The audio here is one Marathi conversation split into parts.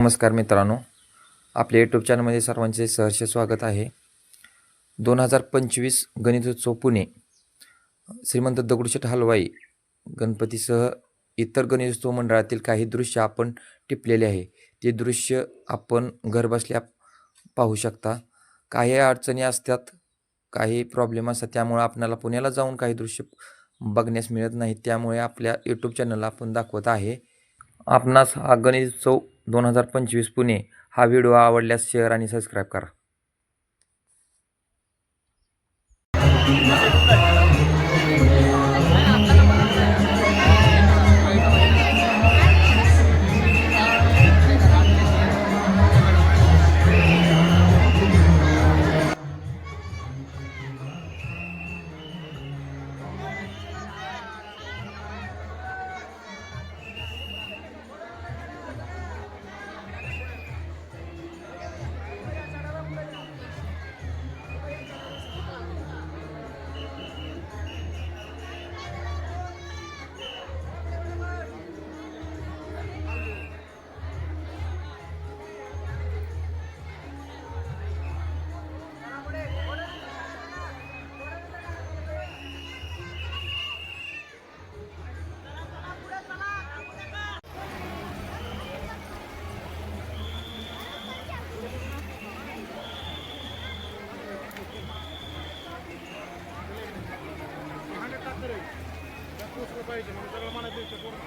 नमस्कार मित्रांनो आपल्या यूट्यूब चॅनलमध्ये सर्वांचे सहर्ष स्वागत आहे. दोन हजार पंचवीस गणितोत्सव पुणे श्रीमंत दगडूशेठ हलवाई गणपतीसह इतर गणेशोत्सव मंडळातील काही दृश्य आपण टिपलेले आहे. ते दृश्य आपण घरबसल्या पाहू शकता. काही अडचणी असतात काही प्रॉब्लेम असतात त्यामुळे आपल्याला पुण्याला जाऊन काही दृश्य बघण्यास मिळत नाही. त्यामुळे आपल्या यूट्यूब चॅनलला आपण दाखवत आहे. आपणास हा गणेशोत्सव दोन हजार पंचवीस पुणे हा व्हिडिओ आवडल्यास शेअर आणि सबस्क्राईब करा. पाहिजे मग त्याला मला द्यायचं पूर्ण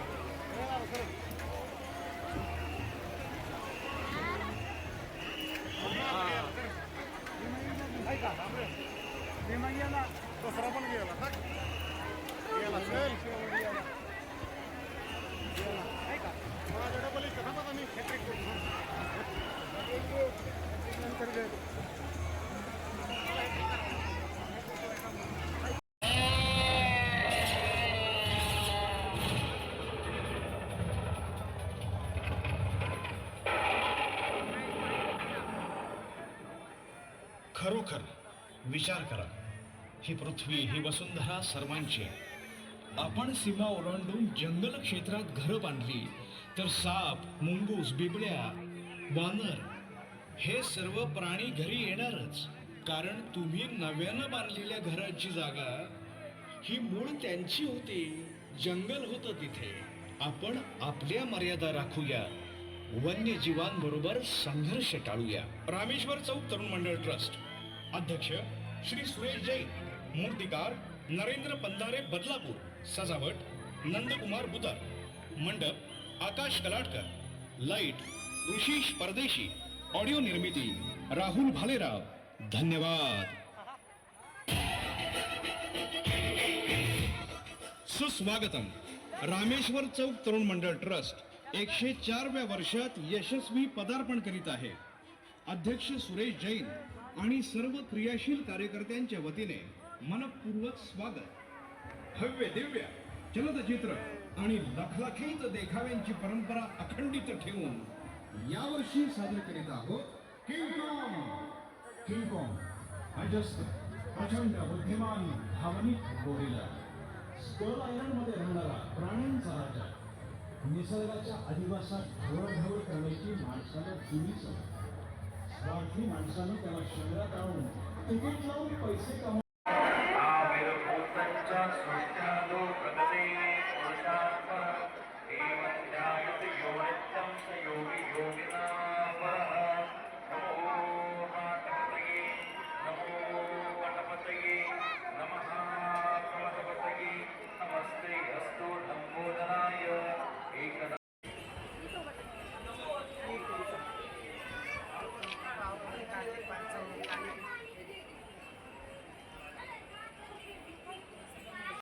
विमा गेला दसरा पण गेला. गेला खरोखर विचार करा. ही पृथ्वी ही वसुंधरा सर्वांची आहे. आपण सीमा ओलांडून जंगल क्षेत्रात घरं बांधली तर साप मुंगूस बिबड्या वानर हे सर्व प्राणी घरी येणारच. कारण तुम्ही नव्यानं बांधलेल्या घराची जागा ही मूळ त्यांची होती जंगल होतं तिथे. आपण आपल्या मर्यादा राखूया. वन्यजीवांबरोबर संघर्ष टाळूया. रामेश्वर चौक तरुण मंडळ ट्रस्ट. अध्यक्ष श्री सुरेश जैन मूर्तिकार नरेंद्र पंधारे बदलापूर सजावट नंदकुमार बुदर मंडप आकाश कलाटकर लाइट ऋषीश परदेशी ऑडिओ निर्मिती राहुल भालेराव. धन्यवाद. सुस्वागतम. रामेश्वर चौक तरुण मंडळ ट्रस्ट एकशे चारव्या वर्षात यशस्वी पदार्पण करीत आहे. अध्यक्ष सुरेश जैन आणि सर्व क्रियाशील कार्यकर्त्यांच्या वतीने मनपूर्वक स्वागत. भव्य दिव्य चलतचित्र आणि लखलखीत देखाव्यांची परंपरा अखंडित ठेवून यावर्षी सादर करीत आहोत किंग कॉंग अजस्त प्रचंड बुद्धिमान भावनिक गोरिला. स्कल आयलंडमध्ये राहणारा प्राण्यांचा राजा. निसर्गाच्या अधिवासात धवळधवळ करण्याची माणसाला जुनी सवय. माणसानं त्याला शहरात आणून तिकीट लावून पैसे कमवून